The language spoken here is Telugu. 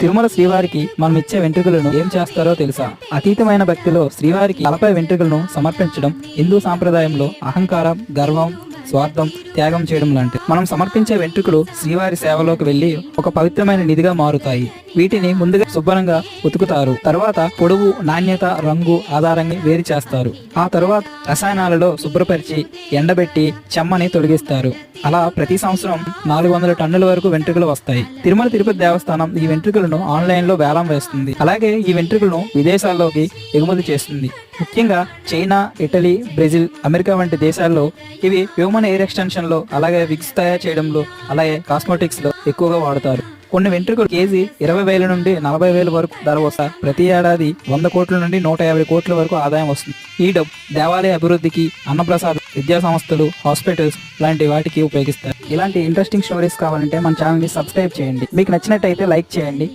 తిరుమల శ్రీవారికి మనం ఇచ్చే వెంట్రుకలను ఏం చేస్తారో తెలుసా? అతీతమైన భక్తిలో శ్రీవారికి నలభై వెంట్రుకలను సమర్పించడం హిందూ సాంప్రదాయంలో అహంకారం గర్వం స్వార్థం త్యాగం చేయడం లాంటిది మనం సమర్పించే వెంట్రుకలు శ్రీవారి సేవలోకి వెళ్ళి ఒక పవిత్రమైన నిధిగా మారుతాయి. వీటిని ముందుగా శుభ్రంగా ఉతుకుతారు. తర్వాత పొడవు నాణ్యత రంగు ఆధారంగా వేరు చేస్తారు. ఆ తర్వాత రసాయనాలలో శుభ్రపరిచి ఎండబెట్టి చెమ్మని తొలగిస్తారు అలా ప్రతి సంవత్సరం నాలుగు వందల టన్నుల వరకు వెంట్రుకలు వస్తాయి. తిరుమల తిరుపతి దేవస్థానం ఈ వెంట్రుకలను ఆన్లైన్లో వేలం వేస్తుంది. అలాగే ఈ వెంట్రుకలను విదేశాల్లోకి ఎగుమతి చేస్తుంది. ముఖ్యంగా చైనా ఇటలీ బ్రెజిల్ అమెరికా వంటి దేశాల్లో ఇవి హ్యూమన్ ఎయిర్ ఎక్స్టెన్షన్లో అలాగే విగ్స్ తయారు చేయడంలో అలాగే కాస్మెటిక్స్లో ఎక్కువగా వాడతారు. కొన్ని వెంట్రుకలు కేజీ ఇరవై వేల నుండి నలభై వేల వరకు ధర వస్తా ప్రతి ఏడాది వంద కోట్ల నుండి నూట యాభై కోట్ల వరకు ఆదాయం వస్తుంది. ఈ డబ్బు దేవాలయ అభివృద్ధికి అన్నప్రసాద్ విద్యా సంస్థలు హాస్పిటల్స్ లాంటి వాటికి ఉపయోగిస్తారు. ఇలాంటి ఇంట్రెస్టింగ్ స్టోరీస్ కావాలంటే మన ఛానల్ని సబ్స్క్రైబ్ చేయండి. మీకు నచ్చినట్టయితే లైక్ చేయండి.